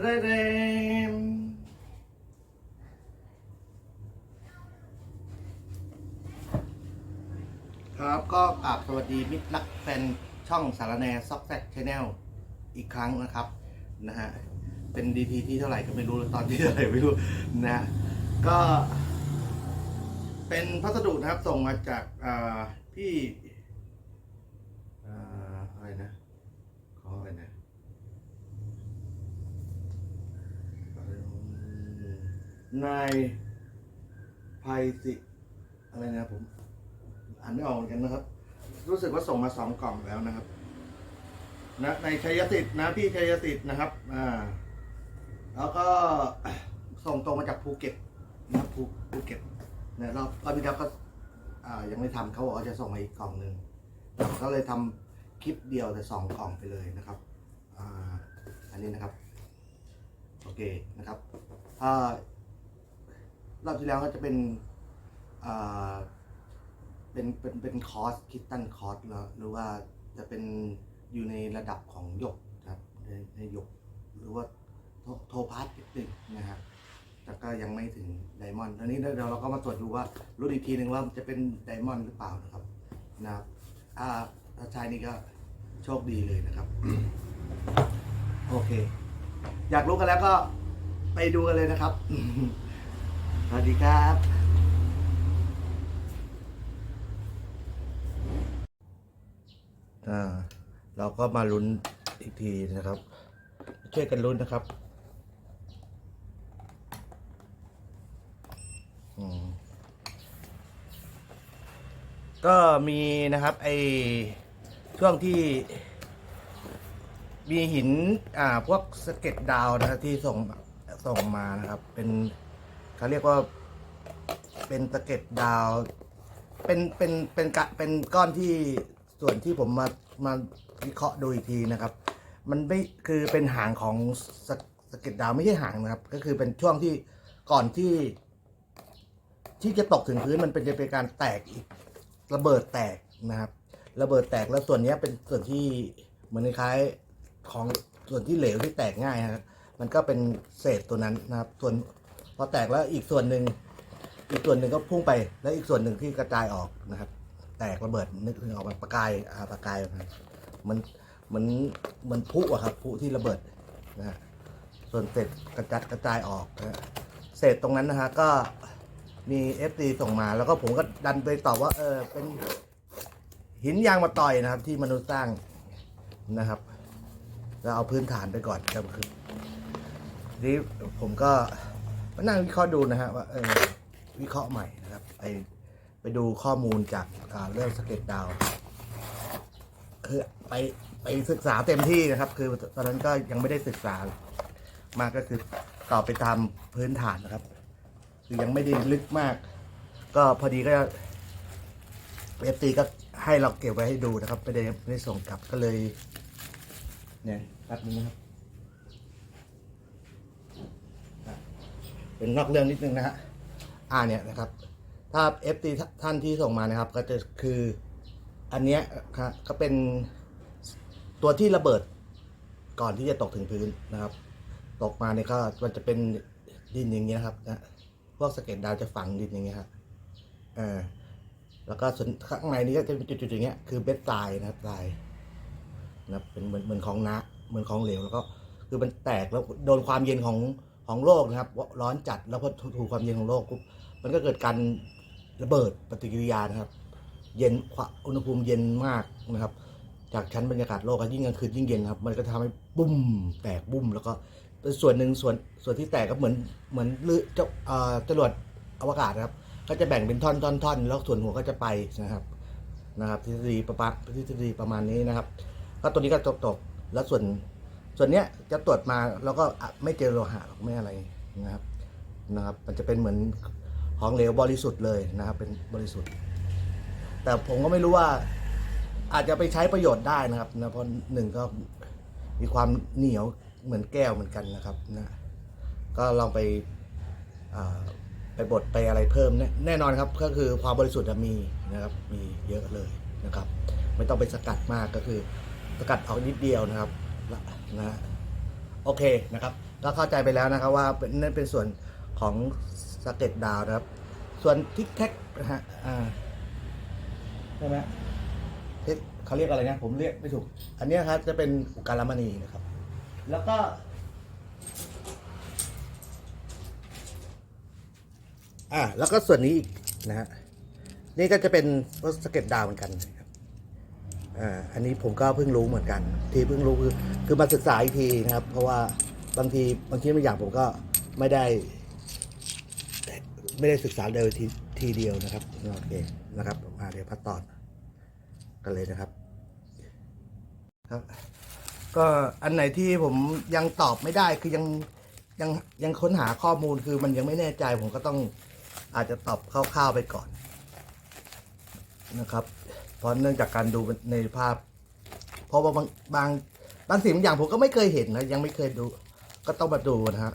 เรเดมครับก็กราบสวัสดีมิตรรักแฟนช่องสารแนซอกแซกชาแนลอีกครั้งนะครับนะฮะเป็นดีทีที่เท่าไหร่ก็ไม่รู้ตอนที่เท่าไหร่ไม่รู้นะก็ เป็นพัสดุนะครับส่งมาจากพี่อ่าอะไรนะขออะไรนะ นายภัยสิอะไรนะผมอ่านไม่ออกเหมือนกันนะครับ รู้สึกว่าส่งมาสองกล่องแล้วนะครับนะในชัยสิทธิ์นะพี่ชัยสิทธิ์นะครับอ่าแล้วก็ส่งตรงมาจากภูเก็ตนะครับภูภูเก็ตเนี่ยรอบรอบที่แล้วก็อ่ายังไม่ทำเขาบอกว่าจะส่งมาอีกกล่องหนึ่งเราก็เลยทำคลิปเดียวแต่สองกล่องไปเลยนะครับอ่าอันนี้นะครับ โอเคนะครับถ้า รอบที่แล้วก็จะเป็นเป็นเป็นเป็นคอร์สคิดตันคอร์สแล้วหรือว่าจะเป็นอยู่ในระดับของหยกครับในในหยกหรือว่าโทพาร์ตนิดหนึ่งนะครับแต่ก็ยังไม่ถึงไดมอนด์อันนี้เดี๋ยวเราก็มาตรวจดูว่ารู้อีกทีหนึ่งว่าจะเป็นไดมอนด์หรือเปล่านะครับนะครับอ่าถ้าใช่นี่ก็โชคดีเลยนะครับ โอเค อยากรู้กันแล้วก็ไปดูกันเลยนะครับ สวัสดีครับอ่าเราก็มาลุ้นอีกทีนะครับ ช่วยกันลุ้นนะครับก็มีนะครับไอช่วงที่มีหินอ่าพวกสเก็ดดาวนะครับที่ส่งส่งมานะครับ เป็น เขาเรียกว่าเป็นสะเก็ดดาว เป็นเป็นเป็นกะเป็นก้อนที่ส่วนที่ผมมามาวิเคราะห์ดูอีกทีนะครับ มันไม่คือเป็นหางของสะสะเก็ดดาวไม่ใช่หางนะครับ ก็คือเป็นช่วงที่ก่อนที่ ที่จะตกถึงพื้นมันเป็นจะเป็นการแตกอีกระเบิดแตกนะครับ ระเบิดแตกแล้วส่วนนี้เป็นส่วนที่เหมือนคล้ายของส่วนที่เหลวที่แตกง่ายครับมันก็เป็นเศษตัวนั้นนะครับ ส่วน พอแตกแล้วอีกส่วนหนึ่งอีกส่วนหนึ่งก็พุ่งไป แล้วอีกส่วนหนึ่งที่กระจายออกนะครับ แตกระเบิดนึกถึงออกมาประกายอาประกายมันเหมือนเหมือนพุอะครับพุที่ระเบิดนะฮะส่วนเศษกระจัดกระจายออกนะฮะเศษตรงนั้นนะฮะก็มีเอฟซีส่งมาแล้วก็ผมก็ดันไปตอบว่า เออเป็นหินยางมาต่อยนะครับ ที่มนุษย์สร้างนะครับแล้วเอาพื้นฐานไปก่อนครับคือทีนี้ผมก็ มานั่งวิเคราะห์ดูนะฮะว่าเออวิเคราะห์ใหม่นะครับไปไปดูข้อมูลจากเรื่องสเก็ตดาวคือไปไปศึกษาเต็มที่นะครับ คือตอนนั้นก็ยังไม่ได้ศึกษามากก็คือตอบไปตามพื้นฐานนะครับ คือยังไม่ได้ลึกมาก ก็พอดีก็เอฟซีก็ให้เราเก็บไว้ให้ดูนะครับไม่ได้ไม่ได้ส่งกลับก็เลย เนี่ยแป๊บนึงนะครับอะ เป็นนอกเรื่องนิดนึงนะฮะอ่าเนี่ยนะครับ ถ้าเอฟซีท่านที่ส่งมานะครับ ก็จะคืออันเนี้ยครับก็เป็นตัวที่ระเบิดก่อนที่จะตกถึงพื้นนะครับ ตกมาเนี่ยก็มันจะเป็นดินอย่างเงี้ยครับนะพวกสะเก็ตดาวจะฝังดินอย่างเงี้ยครับเออแล้วก็ส่วนข้างในนี้ก็จะเป็นจุดๆอย่างเงี้ยคือเบ็ดทรายนะครับทรายนะเป็นเหมือนเหมือนของน้ำเหมือนของเหลวแล้วก็คือมันแตกแล้วโดนความเย็นของ ของโลกนะครับ ร้อนจัดแล้วพอถูกความเย็นของโลกปุ๊บมันก็เกิดการระเบิดปฏิกิริยานะครับ เย็นอุณหภูมิเย็นมากนะครับ จากชั้นบรรยากาศโลกยิ่งกลางคืนยิ่งเย็นครับ มันก็ทำให้บุ้มแตกบุ้ม แล้วก็เป็นส่วนหนึ่งส่วนส่วนที่แตกก็เหมือนเหมือนลือเจ้าเออจรวดอวกาศนะครับ ก็จะแบ่งเป็นท่อนท่อนท่อนแล้วส่วนหัวก็จะไปนะครับนะครับทฤษฎีประมาณทฤษฎีประมาณนี้นะครับ ก็ตัวนี้ก็ตกตกแล้วส่วน ส่วนเนี้ยจะตรวจมาแล้วก็ไม่เจอโลหะหรอกไม่อะไรนะครับนะครับ มันจะเป็นเหมือนของเหลวบริสุทธิ์เลยนะครับ เป็นบริสุทธิ์ แต่ผมก็ไม่รู้ว่าอาจจะไปใช้ประโยชน์ได้นะครับนะเพราะหนึ่งก็มีความเหนียวเหมือนแก้วเหมือนกันนะครับนะก็ลองไปไปบดไปอะไรเพิ่มแน่แน่นอนครับ ก็คือความบริสุทธิ์อะมีนะครับ มีเยอะเลยนะครับ ไม่ต้องไปสกัดมากก็คือสกัดเอานิดเดียวนะครับ นะโอเคนะครับ ก็เข้าใจไปแล้วนะครับว่าเป็นนั่นเป็นส่วนของสเก็ตดาวนะครับ ส่วนทิกแท็กนะฮะใช่ไหมทิกเขาเรียกอะไรนะผมเรียกไม่ถูก อันเนี้ยครับจะเป็นอุการามณีนะครับ แล้วก็ อ่าแล้วก็ส่วนนี้อีกนะฮะนี่ก็จะเป็นรถสเก็ตดาวเหมือนกัน อ่าอันนี้ผมก็เพิ่งรู้เหมือนกัน ที่เพิ่งรู้คือคือมาศึกษาอีกทีนะครับ เพราะว่าบางทีบางทีบางอย่างผมก็ไม่ได้ ไม่ได้ศึกษาเลยทีทีเดียวนะครับโอเคนะครับอ่าเดี๋ยวพัดตอนกันเลยนะครับ ครับ ก็อันไหนที่ผมยังตอบไม่ได้คือยังยังยังค้นหาข้อมูลคือมันยังไม่แน่ใจผมก็ต้องอาจจะตอบคร่าวๆไปก่อนนะครับ เพราะเนื่องจากการดูในภาพ เพราะว่าบางบางบางสิ่งบางอย่างผมก็ไม่เคยเห็นนะยังไม่เคยดู ก็ต้องมาดูนะฮะ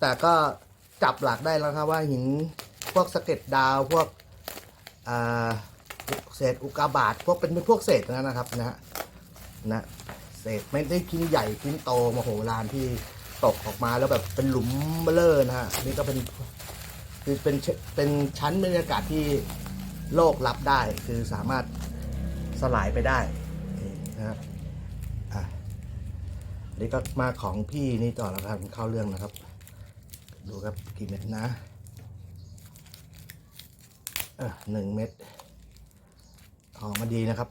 แต่ก็จับหลักได้แล้วครับว่าหินพวกสะเก็ดดาวพวกเศษอุกาบาตพวกเป็นเป็นพวกเศษนั้นนะครับนะฮะนะเศษไม่ได้ชิ้นใหญ่ชิ้นโตมโหฬารที่ตกออกมาแล้วแบบเป็นหลุมเบลอนะฮะนี่ก็เป็นคือเป็นเป็นชั้นบรรยากาศที่โลกรับได้ คือสามารถ สลายไปได้นะครับอะนี่ก็มาของพี่นี่ต่อแล้วครับเข้าเรื่องนะครับ ดูครับกี่เม็ดนะเออหนึ่งเม็ดออกมาดีนะครับ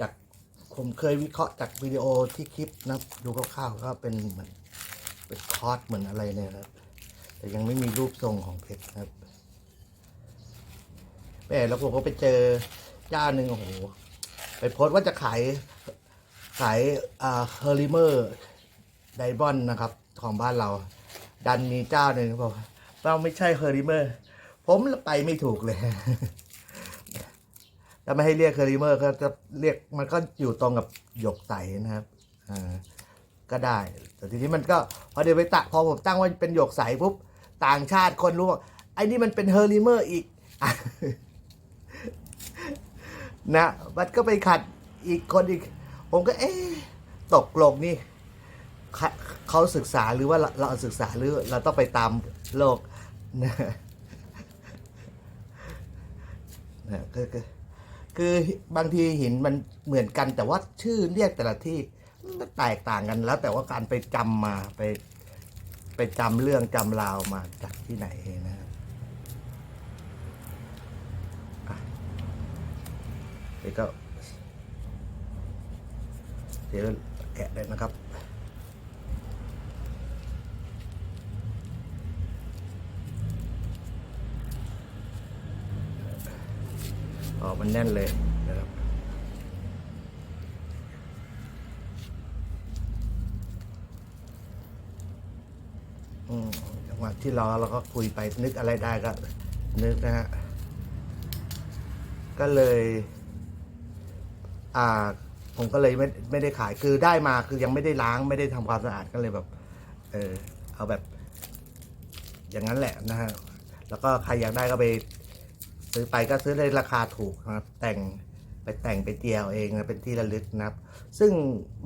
จากผมเคยวิเคราะห์จากวิดีโอที่คลิปนะดูคร่าวๆก็เป็นเหมือน เป็นคอร์สเหมือนอะไรเนี่ยครับ แต่ยังไม่มีรูปทรงของเพชรครับแม่แล้วผมก็ไปเจอเจ้าหนึ่งโอ้โหไปโพสต์ว่าจะขายขายอ่าเฮอริเมอร์ไดบอนนะครับ ของบ้านเรา ดันมีเจ้าหนึ่งบอกเราไม่ใช่เฮอริเมอร์ผมไปไม่ถูกเลยถ้าไม่ให้เรียกเฮอริเมอร์ก็จะเรียกมันก็อยู่ตรงกับหยกใสนะครับอ่า ก็ได้ แต่ทีนี้มันก็พอเดี๋ยวไปตะพอผมตั้งว่าเป็นหยกใสปุ๊บต่างชาติคนรู้ว่าไอ้นี่มันเป็นเฮอริเมอร์อีกนะมันก็ไปขัดอีกคนอีก ผมก็เอ๊ะตกลงนี่เขาศึกษาหรือว่าเราศึกษาหรือเราต้องไปตามโลกนะนะคือคือบางทีหินมันเหมือนกันแต่ว่าชื่อเรียกแต่ละที่ แตกต่างกันแล้ว แต่ว่าการไปจำมาไป ไปจำเรื่องจำราวมาจากที่ไหนนะครับเดี๋ยวก็เดี๋ยวแกะเลยนะครับอ๋อมันแน่นเลยนะครับ อืมจังหวะ ที่รอเราก็คุยไปนึกอะไรได้ก็นึกนะฮะ ก็เลย อ่า ผมก็เลยไม่ไม่ได้ขายคือได้มาคือยังไม่ได้ล้างไม่ได้ทำความสะอาดก็เลยแบบ เออ เอาแบบ อย่างนั้นแหละนะฮะ แล้วก็ใครอยากได้ก็ไป ซื้อไปก็ซื้อในราคาถูกนะครับ แต่งไปแต่งไปเตียวเองนะเป็นที่ระลึกนะครับ ซึ่ง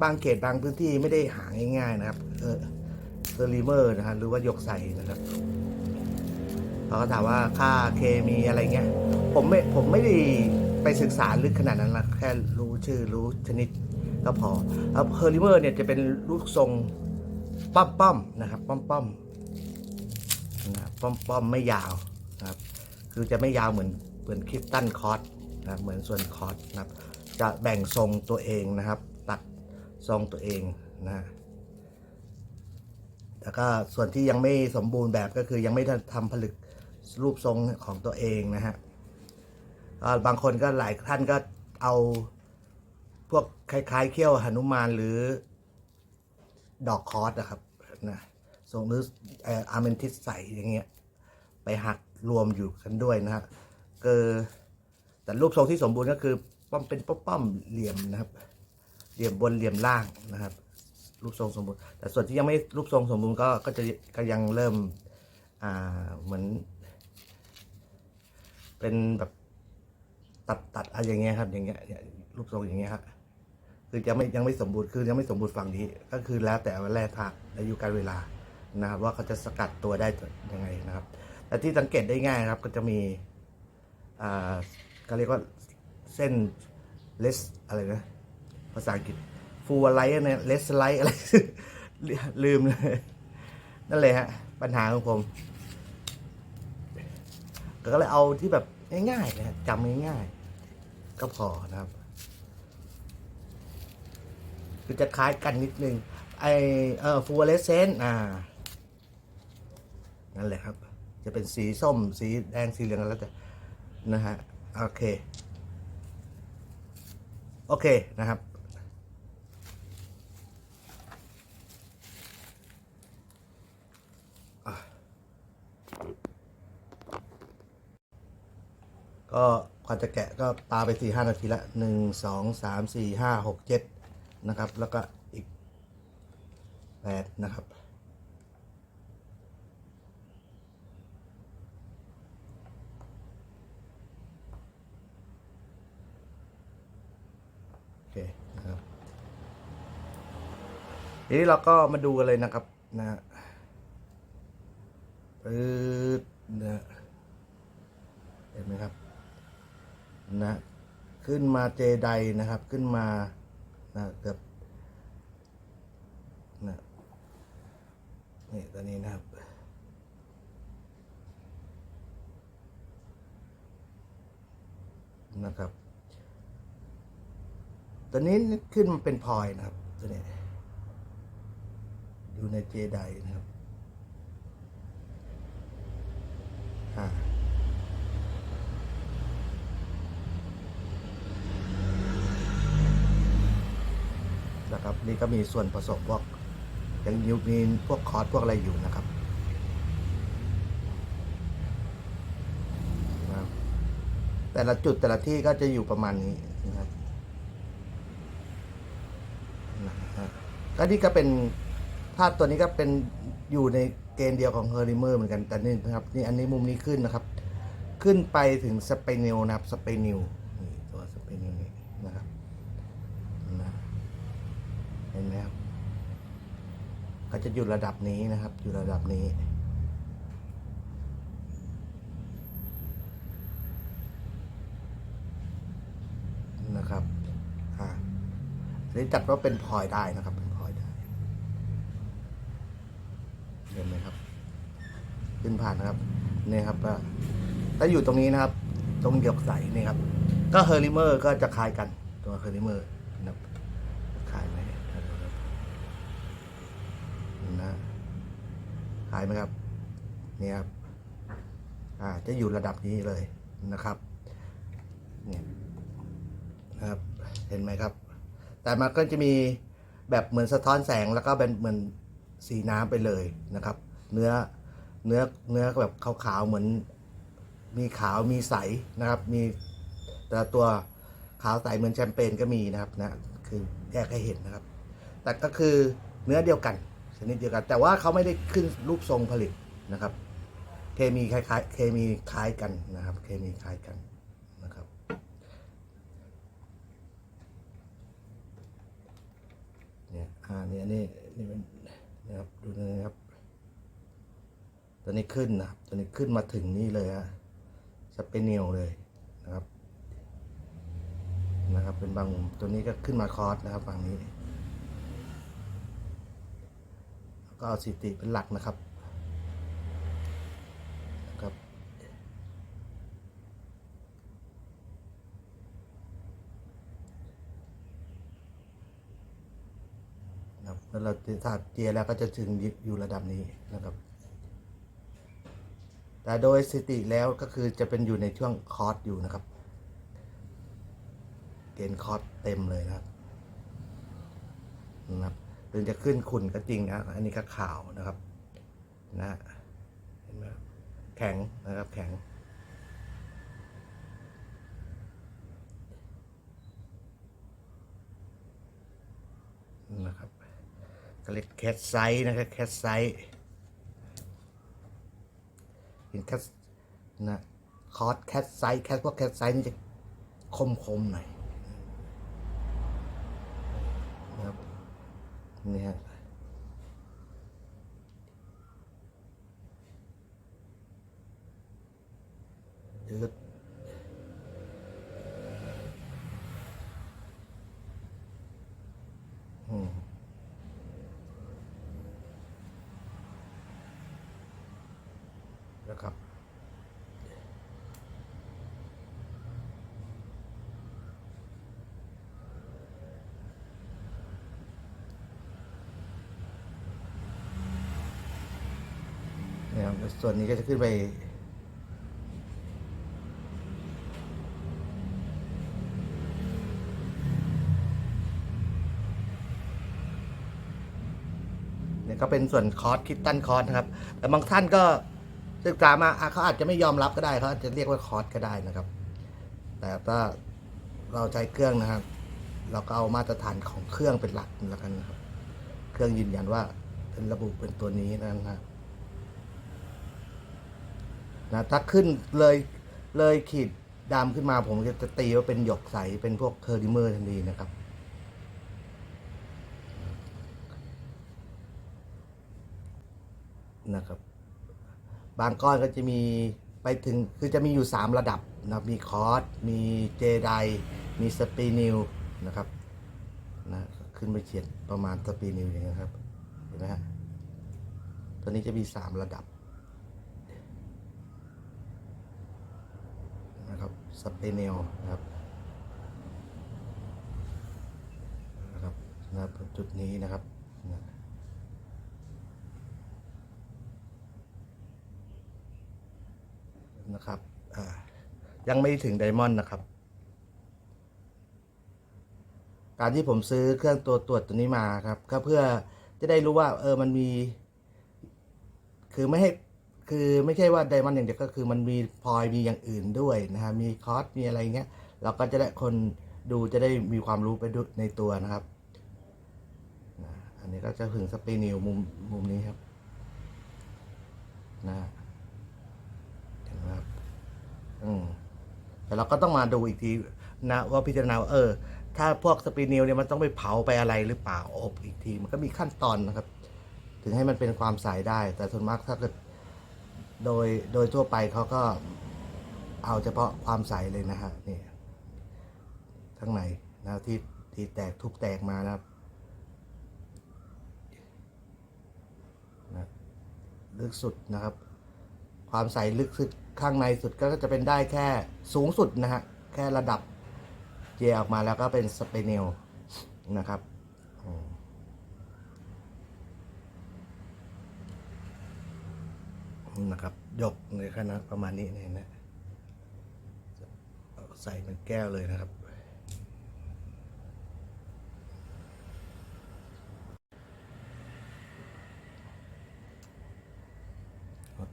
บางเขตบางพื้นที่ไม่ได้หาง่ายๆนะครับ เออ อร์ลิเมอร์นะฮะหรือว่าหยกใสนะครับเขาก็ถามว่าค่าเคมีอะไรเงี้ย ผมไม่ผมไม่ได้ไปศึกษาลึกขนาดนั้นนะแค่รู้ชื่อรู้ชนิดก็พอแล้วเฮอร์ริเมอร์เนี่ยจะเป็นรูปทรงป้อมป้อมนะครับ ป้อมป้อมนะป้อมป้อมไม่ยาวนะครับ คือจะไม่ยาวเหมือนเหมือนคลิปตันคอร์สนะเหมือนส่วนคอร์สนะครับ จะแบ่งทรงตัวเองนะครับ ตัดทรงตัวเองนะ แล้วก็ส่วนที่ยังไม่สมบูรณ์แบบก็คือยังไม่ทำผลึกรูปทรงของตัวเองนะฮะบางคนก็หลายท่านก็เอาพวกคล้ายๆเขี้ยวหนุมานหรือดอกคอสนะครับนะทรงหรืออาร์เมนทิสใสอย่างเงี้ยไปหักรวมอยู่กันด้วยนะฮะก็แต่รูปทรงที่สมบูรณ์ก็คือป้อมเป็นป้อมๆเหลี่ยมนะครับ เหลี่ยมบนเหลี่ยมล่างนะครับ รูปทรงสมบูรณ์ แต่ส่วนที่ยังไม่รูปทรงสมบูรณ์ก็ก็จะก็ยังเริ่มอ่าเหมือน เป็นแบบตัดตัดอะไรอย่างเงี้ยครับ อย่างเงี้ยรูปทรงอย่างเงี้ยครับคือยังไม่ยังไม่สมบูรณ์คือยังไม่สมบูรณ์ฝั่งนี้ ก็คือแล้วแต่ว่าแร่ธาตุอายุการเวลานะครับ ว่าเขาจะสกัดตัวได้ยังไงนะครับแต่ที่สังเกตได้ง่ายครับ ก็จะมีอ่าก็เรียกว่าเส้นเลสอะไรนะภาษาอังกฤษ ฟูลไลท์เนี่ยเลสไลท์อะไร ลืมเลย นั่นเลยฮะ ปัญหาของผม ก็เลยเอาที่แบบง่ายๆนะจำง่ายๆ ก็พอนะครับคือจะคล้ายกันนิดนึง ไอเออฟูเลเซนอ่า นั่นแหละครับ จะเป็นสีส้ม สีแดง สีเหลืองแล้วแต่ นะฮะ โอเค โอเคนะครับ ก็ก่อนจะแกะก็ปาไปสี่ห้านาทีละหนึ่งสองสามสี่ห้าหกเจ็ดนะครับ แล้วก็อีกแปดนะครับ โอเคนะครับทีนี้เราก็มาดูกันเลยนะครับนะฮะปื๊ดนะเห็นไหมครับ นะขึ้นมาเจไดนะครับขึ้นมานะเกือบนะนี่ตัวนี้นะครับนะครับตัวนี้ขึ้นมาเป็นพลอยนะครับตัวนี้อยู่ในเจไดนะครับอ่า นะครับ นี่ก็มีส่วนผสมพวกยังยูมีพวกคอร์สพวกอะไรอยู่นะครับแต่ละจุดแต่ละที่ก็จะอยู่ประมาณนี้นะครับก็นี่ก็เป็นภาพตัวนี้ก็เป็นอยู่ในเกณฑ์เดียวของเฮอริเมอร์เหมือนกันแต่นี่นะครับนี่อันนี้มุมนี้ขึ้นนะครับ ขึ้นไปถึงสเปนิลนะครับสเปนิลนี่ตัวสเปนิลนี่นะครับนะ เห็นไหมครับ ก็จะอยู่ระดับนี้นะครับ อยู่ระดับนี้ นะครับอ่าอันนี้จัดว่าเป็นพลอยได้นะครับ เป็นพลอยได้เห็นไหมครับ ขึ้นผ่านนะครับนี่ครับถ้าอยู่ตรงนี้นะครับ ตรงหยกใสนี่ครับ ก็เฮอริเมอร์ก็จะคล้ายกันตัวเฮอริเมอร์นะครับ ขายไหมนะขายไหมครับนี่ครับอ่าจะอยู่ระดับนี้เลยนะครับเนี่ยนะครับเห็นไหมครับ แต่มันก็จะมีแบบเหมือนสะท้อนแสงแล้วก็เป็นเหมือนสีน้ำไปเลยนะครับ เนื้อเนื้อเนื้อแบบขาวๆเหมือน มีขาวมีใสนะครับ มีแต่ตัวขาวใสเหมือนแชมเปญก็มีนะครับนะคือแยกให้เห็นนะครับ แต่ก็คือเนื้อเดียวกัน ชนิดเดียวกัน แต่ว่าเขาไม่ได้ขึ้นรูปทรงผลิตนะครับ เคมีคล้ายๆเคมีคล้ายกันนะครับ เคมีคล้ายกันนะครับ เนี่ยอ่าเนี่ยนี่นี่เป็นนะครับดูนะครับ ตัวนี้ขึ้นนะครับตัวนี้ขึ้นมาถึงนี่เลยฮะสเปเนียลเลยนะครับ นะครับเป็นบางมุมตัวนี้ก็ขึ้นมาคอร์สนะครับฝั่งนี้ ก็เอาสถิติเป็นหลักนะครับครับนะครับ แล้วเราถ้าเจียแล้วก็จะถึงอยู่ระดับนี้นะครับ แต่โดยสถิติแล้วก็คือจะเป็นอยู่ในช่วงคอร์สอยู่นะครับ เกณฑ์คอร์สเต็มเลยนะครับนะครับ ถึงจะขึ้นขุนก็จริงนะ อันนี้ก็ขาวนะครับ นะเห็นไหมแข็งนะครับแข็ง นะครับก็เรียกแคทไซส์นะครับแคทไซส์เห็นแคทนะคอร์สแคทไซส์แคทพวกแคทไซส์นี่จะคมๆหน่อยนะครับ นี่ฮะ ครับส่วนนี้ก็จะขึ้นไปเนี่ยก็เป็นส่วนคอร์สคิดตันคอร์สนะครับ แต่บางท่านก็ศึกษามาเขาอาจจะไม่ยอมรับก็ได้เขาอาจจะเรียกว่าคอร์สก็ได้นะครับ แต่ถ้าเราใช้เครื่องนะครับ เราก็เอามาตรฐานของเครื่องเป็นหลักแล้วกันนะครับ เครื่องยืนยันว่าเป็นระบุเป็นตัวนี้นะครับ นะถ้าขึ้นเลยเลยขีดดำขึ้นมาผมจะตีว่าเป็นหยกใสเป็นพวกเคอร์ดิเมอร์ทันทีนะครับ นะครับ บางก้อนก็จะมีไปถึงคือจะมีอยู่ 3 ระดับนะมีคอร์สมีเจไดมีสปีนิวนะครับนะขึ้นไปเฉียดประมาณสปีนิวอย่างนี้ยครับ เห็นไหมฮะตัวนี้จะมี 3 ระดับ นะครับสเปเนลนะครับนะครับนะจุดนี้นะครับนะนะครับยังไม่ถึงไดมอนด์นะครับ การที่ผมซื้อเครื่องตัวตรวจตัวนี้มาครับ ก็เพื่อจะได้รู้ว่าเออมันมี คือไม่ให้ คือไม่ใช่ว่าไดมอนด์อย่างเดียวก็คือมันมีพลอยมีอย่างอื่นด้วยนะฮะมีคอร์สมีอะไรเงี้ยเราก็จะได้คนดูจะได้มีความรู้ไปด้วยในตัวนะครับอันนี้ก็จะถึงสเปนิวมุมมุมนี้ครับนะเห็นไหมครับอืมแต่เราก็ต้องมาดูอีกทีนะว่าพิจารณาว่าเออ ถ้าพวกสปีนิวเนี่ยมันต้องไปเผาไปอะไรหรือเปล่าอบอีกที มันก็มีขั้นตอนนะครับ ถึงให้มันเป็นความใสได้ แต่ส่วนมากถ้าเกิด โดยโดยทั่วไปเขาก็เอาเฉพาะความใสเลยนะฮะนี่ข้างในนะที่ที่แตกทุบแตกมานะครับนะลึกสุดนะครับ ความใสลึกสุดข้างในสุดก็จะเป็นได้แค่สูงสุดนะฮะแค่ระดับเจออกมาแล้วก็เป็นสเปเนลนะครับอืม นะครับ ยกในขนาดประมาณนี้เนี่ยนะใส่เป็นแก้วเลยนะครับ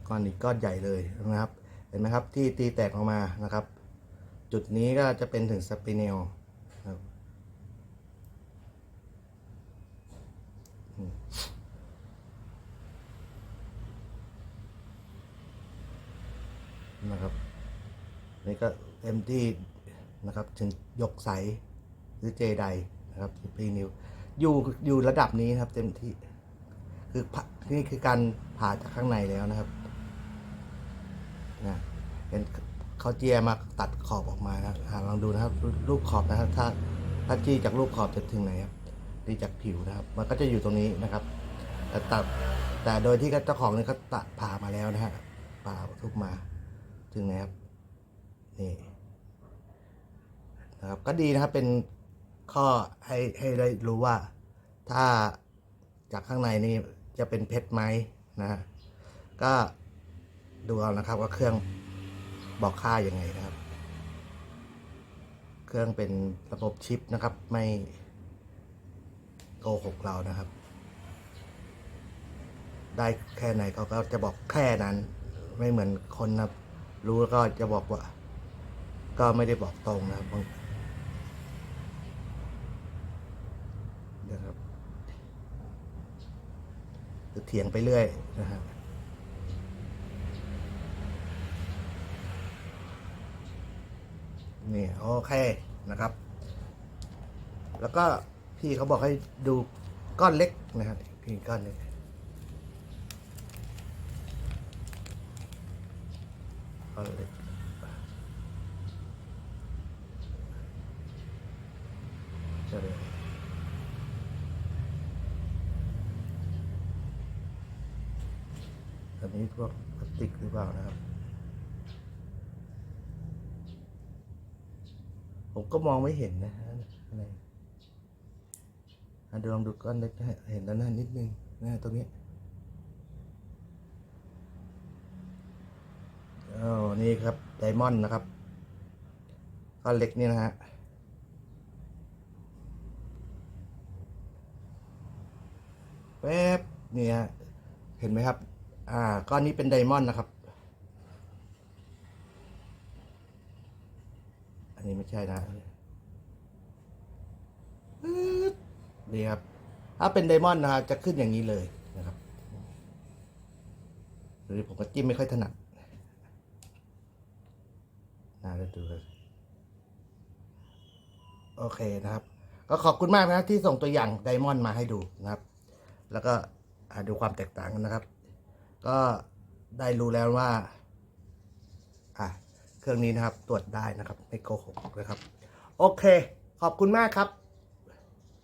ก้อนนี้ก้อนใหญ่เลยนะครับ เห็นไหมครับที่ตีแตกออกมานะครับ จุดนี้ก็จะเป็นถึงสปิเนลครับอืม นะครับ นี่ก็เต็มที่นะครับถึงยกใสหรือเจไดนะครับพีนิวอยู่อยู่ระดับนี้นครับ เต็มที่ คือผนี่คือการผ่าจากข้างในแล้วนะครับนะเป็นเขาเจียมาตัดขอบออกมานะอ่าลองดูนะครับรูปขอบนะครับ ถ้าถ้าจี้จากรูปขอบจะถึงไหนครับดีจากผิวนะครับ มันก็จะอยู่ตรงนี้นะครับ แต่ตัดแต่โดยที่เจ้าของนี่เขาตัดผ่ามาแล้วนะฮะผ่าทุกมาถึงไหนครับ นี่นะครับก็ดีนะครับเป็นข้อให้ให้ได้รู้ว่า ถ้าจากข้างในนี่จะเป็นเพชรไหมนะก็ดูเอานะครับว่าเครื่องบอกค่ายังไงนะครับ เครื่องเป็นระบบชิปนะครับ ไม่โกหกเรานะครับ ได้แค่ไหนเขาก็จะบอกแค่นั้น ไม่เหมือนคนนะรู้แล้วก็จะบอกว่า ก็ไม่ได้บอกตรงนะครับางนะครับคือเถียงไปเรื่อยนะฮะนนี่โอเคนะครับ แล้วก็พี่เขาบอกให้ดูก้อนเล็กนะครับพี่ก้อนเล็กก้อนเล็กเจะเลยอั นี้พวกพลาสติกหรือเปล่านะครับ ผมก็มองไม่เห็นนะฮะอะไรอะเดี๋ยวลองดูก้อนเล็กเห็นแล้วนะนิดนึงนะตรงนี้อ๋อนี่ครับไดมอนด์นะครับก้อนเล็กนี่นะฮะแป๊บเนี่ยเห็นไหมครับ อ่าก้อนนี้เป็นไดมอนด์นะครับ อันนี้ไม่ใช่นะดนี่ครับ ถ้าเป็นไดมอนด์นะครับ จะขึ้นอย่างนี้เลยนะครับหรือผมก็จิ้มไม่ค่อยถนัดน่าจะดูเลยโอเคนะครับ ก็ขอบคุณมากนะที่ส่งตัวอย่างไดมอนด์มาให้ดูนะครับ แล้วก็ดูความแตกต่างกันนะครับ ก็ได้รู้แล้วว่า อะ เครื่องนี้นะครับตรวจได้นะครับ ไม่โกหกนะครับ โอเค ขอบคุณมากครับ